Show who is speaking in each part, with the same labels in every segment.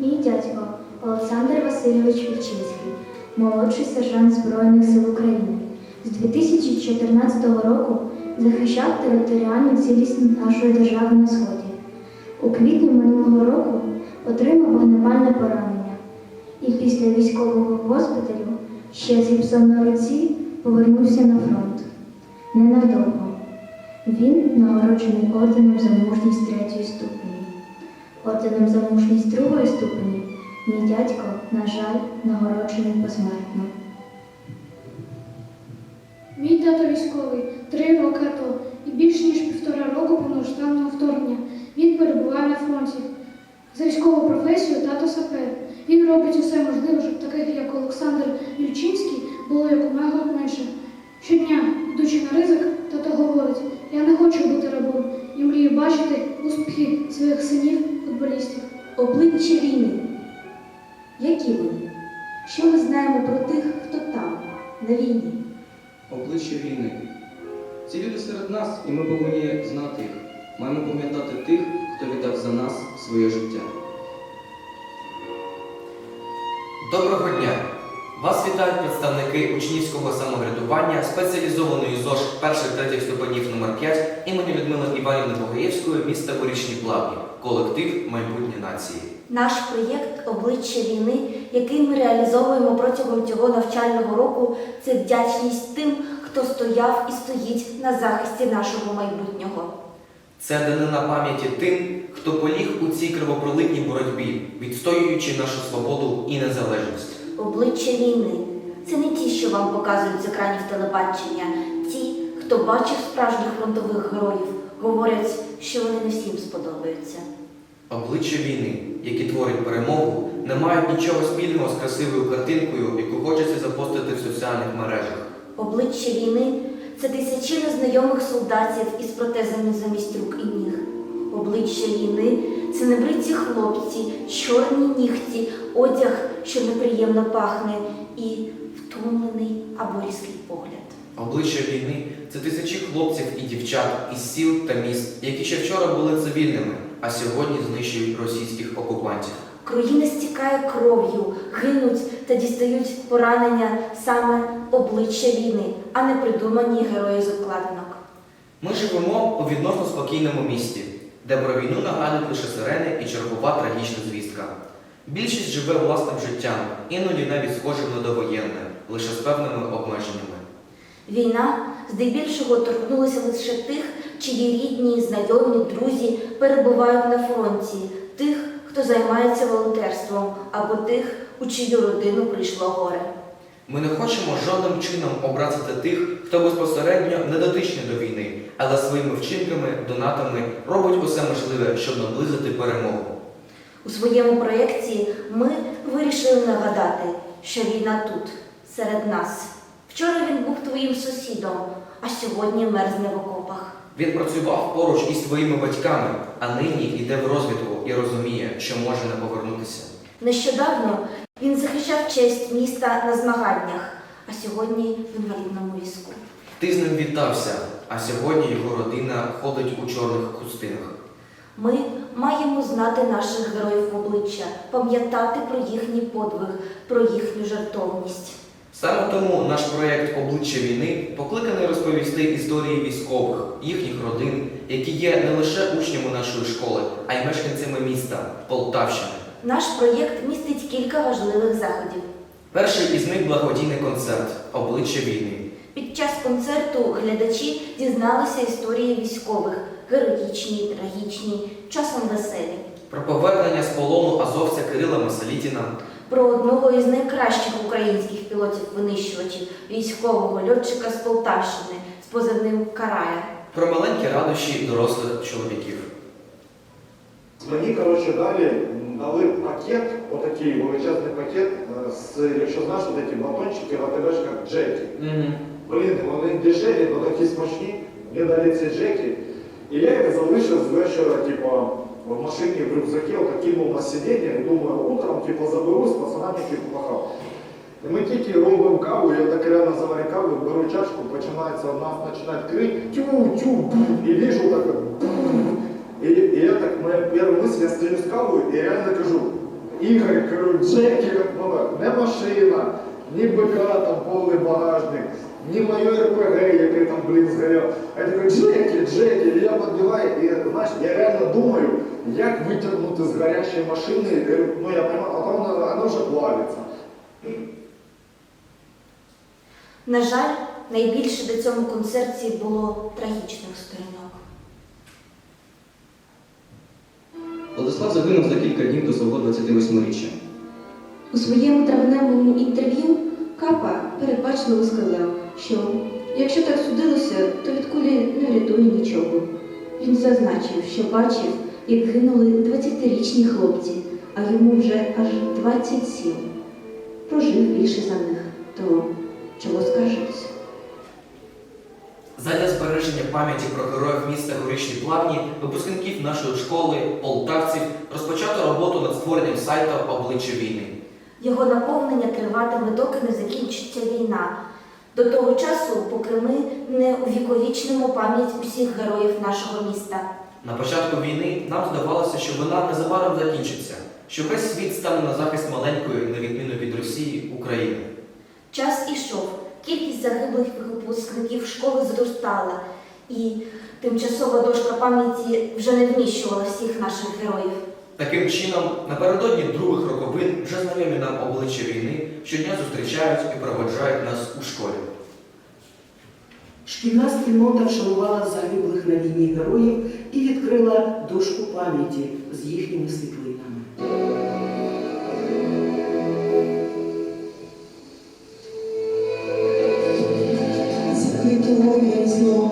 Speaker 1: Мій дядько Олександр Васильович Вільчинський, молодший сержант Збройних сил України. З 2014 року захищав територіальну цілісність нашої держави на сході. У квітні минулого року отримав вогнепальне поранення і після військового госпіталю ще з гіпсом на руці повернувся на фронт. Ненадовго. Він нагороджений орденом за мужність третьої ступені. Орденом за мужність другої ступені мій дядько, на жаль, нагороджений посмертно.
Speaker 2: Мій тато військовий, три роки АТО і більш ніж півтора року на
Speaker 3: війні?
Speaker 4: обличчя війни. Ці люди серед нас, і ми повинні знати їх. Маємо пам'ятати тих, хто віддав за нас своє життя.
Speaker 5: Доброго дня! Вас вітають представники учнівського самоврядування спеціалізованої ЗОЖ перших третіх ступенів номер 5 імені Людмили Іванівни Богоєвської міста Горішні Плавні, колектив майбутнє нації.
Speaker 3: Наш проєкт Обличчя війни, який ми реалізовуємо протягом цього навчального року, це вдячність тим, хто стояв і стоїть на захисті нашого майбутнього.
Speaker 5: Це данина пам'яті тим, хто поліг у цій кривопролитній боротьбі, відстоюючи нашу свободу і незалежність.
Speaker 3: Обличчя війни це не ті, що вам показують з екранів телебачення. Ті, хто бачив справжніх фронтових героїв, говорять, що вони не всім сподобаються.
Speaker 5: Обличчя війни, які творять перемогу, не мають нічого спільного з красивою картинкою, яку хочеться запостити в соціальних мережах.
Speaker 3: Обличчя війни це тисячі незнайомих солдатів із протезами замість рук і ніг. Обличчя війни це небриті хлопці, чорні нігті, одяг, що неприємно пахне, і втомлений або різкий погляд.
Speaker 5: Обличчя війни це тисячі хлопців і дівчат із сіл та міст, які ще вчора були цивільними, а сьогодні знищують російських окупантів.
Speaker 3: Країна стікає кров'ю, гинуть та дістають поранення саме обличчя війни, а не придумані герої з обкладинок.
Speaker 5: Ми живемо у відносно спокійному місті, де про війну нагадують лише сирени і чергова трагічна звістка. Більшість живе власним життям, іноді навіть схожим на довоєнне, лише з певними обмеженнями.
Speaker 3: Війна здебільшого торкнулася лише тих, чиї рідні, знайомі, друзі перебувають на фронті, тих, хто займається волонтерством, або тих, у чию родину прийшло горе.
Speaker 5: Ми не хочемо жодним чином образити тих, хто безпосередньо не дотичний до війни, але своїми вчинками, донатами робить усе можливе, щоб наблизити перемогу.
Speaker 3: У своєму проєкті ми вирішили нагадати, що війна тут, серед нас. Вчора він був твоїм сусідом, а сьогодні мерзне в окопах.
Speaker 5: Він працював поруч із своїми батьками, а нині йде в розвідку і розуміє, що може не повернутися.
Speaker 3: Нещодавно він захищав честь міста на змаганнях, а сьогодні в інвалідному візку.
Speaker 5: Ти з ним вітався, а сьогодні його родина ходить у чорних хустинах.
Speaker 3: Ми маємо знати наших героїв в обличчя, пам'ятати про їхній подвиг, про їхню жертовність.
Speaker 5: Саме тому наш проєкт Обличчя війни покликаний розповісти історії військових, їхніх родин, які є не лише учнями нашої школи, а й мешканцями міста Полтавщини.
Speaker 3: Наш проєкт містить кілька важливих заходів.
Speaker 5: Перший із них благодійний концерт Обличчя війни.
Speaker 3: Під час концерту глядачі дізналися історії військових героїчні, трагічні, часом веселі.
Speaker 5: Про повернення з полону азовця Кирила Масалітіна,
Speaker 3: Про одного із найкращих українських пілотів-винищувачів, військового льотчика з Полтавщини з позивним Карая.
Speaker 5: про маленькі радощі дорослих чоловіків.
Speaker 6: Мені, коротше, далі дали пакет, отакий величезний пакет е, з, якщо знаєш, от ці батончики в АТБшках джеки. Блін, вони дешеві, але такі смачні. Мені дали ці джеки. І я їх залишив з вечора, типу, в машині в рюкзакі, отак кинув на сидіння і думаю, утром типу, заберу з пацанами типу, пахав. І ми тільки робимо каву, я так реально заварю каву, беру чашку, починається у нас починає крик, тю-тю, і вижу так. І, і я так, моя перша мисль, я стою з кавою і реально кажу, Ігор, кажу, Джекі, не машина, ні БК, там повний багажник, ні моє РПГ, яке там, блін, згорів. Я такий, Джекі, Джекі, і я підбігаю, і знаєш, я реально думаю, як витягнути з гарячої машини, е, ну я понимаю, а там воно, воно вже плавиться.
Speaker 3: На жаль, найбільше до цьому концерті було трагічних сторінок.
Speaker 4: Владислав загинув за кілька днів до свого 28-річчя.
Speaker 7: У своєму травневому інтерв'ю Капа передбачливо сказав, що якщо так судилося, то від кулі не врятує нічого. Він зазначив, що бачив, як гинули 20-річні хлопці, а йому вже аж 27. Прожив більше за них, то чого скаржитися?
Speaker 5: Задля збереження пам'яті про героїв міста Горішні Плавні, випускників нашої школи, полтавців, розпочато роботу над створенням сайту обличчя війни.
Speaker 3: Його наповнення триватиме, доки не закінчиться війна. До того часу, поки ми не увіковічнимо пам'ять усіх героїв нашого міста.
Speaker 5: На початку війни нам здавалося, що вона незабаром закінчиться, що весь світ стане на захист маленької, на відміну від Росії, України.
Speaker 3: Час ішов, кількість загиблих випускників школи зростала, і тимчасова дошка пам'яті вже не вміщувала всіх наших героїв.
Speaker 5: Таким чином, напередодні других роковин вже знайомі нам обличчя війни щодня зустрічають і проводжають нас у школі.
Speaker 8: Шкільна спільнота вшанувала загиблих на війні героїв і відкрила дошку пам'яті з їхніми світлинами.
Speaker 9: Закритує знову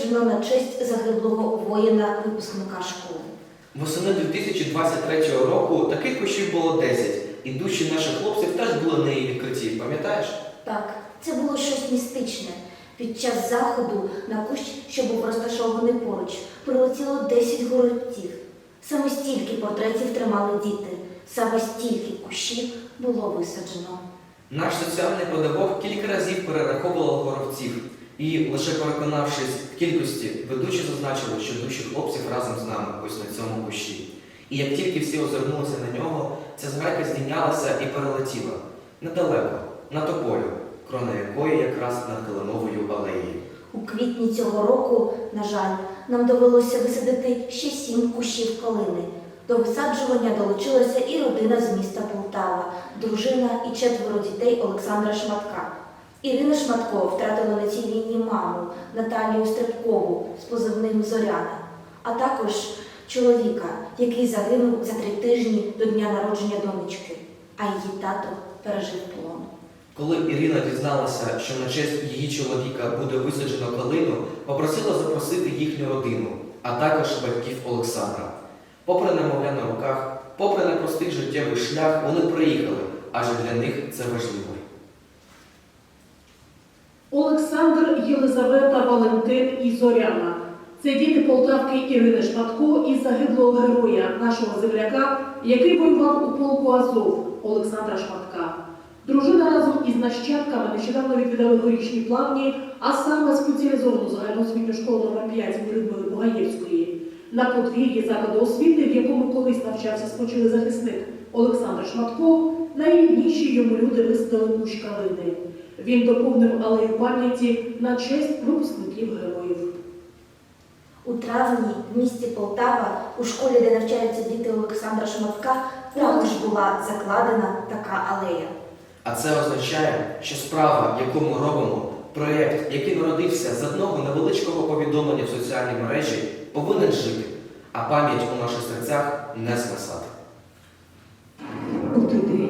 Speaker 3: висаджено на честь загиблого воїна випускника школи.
Speaker 5: Восени 2023 року таких кущів було 10, і душі наших хлопців теж були на її відкритті, пам'ятаєш?
Speaker 3: Так, це було щось містичне. Під час заходу на кущ, що був розташований поруч, прилетіло 10 горобців. Саме стільки портретів тримали діти, саме стільки кущів було висаджено.
Speaker 5: Наш соціальний педагог кілька разів перераховував горовців, і лише переконавшись в кількості, ведучі зазначили, що душі хлопців разом з нами ось на цьому кущі. І як тільки всі озирнулися на нього, ця зграйка здійнялася і перелетіла недалеко, на тополю, крона якої якраз над Калиновою алеєю.
Speaker 3: У квітні цього року, на жаль, нам довелося висадити ще сім кущів калини. До висаджування долучилася і родина з міста Полтава, дружина і четверо дітей Олександра Шматка. Ірина Шматко втратила на цій війні маму Наталію Стрибкову з позивним Зоряна, а також чоловіка, який загинув за три тижні до дня народження донечки, а її тато пережив полон.
Speaker 5: Коли Ірина дізналася, що на честь її чоловіка буде висаджено калину, попросила запросити їхню родину, а також батьків Олександра. Попри немовля на руках, попри непростий життєвий шлях, вони приїхали, адже для них це важливо.
Speaker 10: Олександр, Єлизавета, Валентин і Зоряна. Це діти Полтавки Ірини Шматко і загиблого героя, нашого земляка, який воював у полку Азов Олександра Шматка. Дружина разом із нащадками нещодавно відвідали горішні плавні, а саме спеціалізовану загальноосвітню школу номер 5 Людмили Бугаєвської. На подвір'ї закладу освіти, в якому колись навчався спочилий захисник Олександр Шматко, найрідніші йому люди висадили кущ калини. Він доповнив алею пам'яті на честь випускників героїв.
Speaker 3: У травні в місті Полтава, у школі, де навчаються діти Олександра Шматка, також була закладена така алея.
Speaker 5: А це означає, що справа, яку ми робимо, проєкт, який народився з одного невеличкого повідомлення в соціальній мережі, повинен жити, а пам'ять у наших серцях не згасати.
Speaker 8: У той день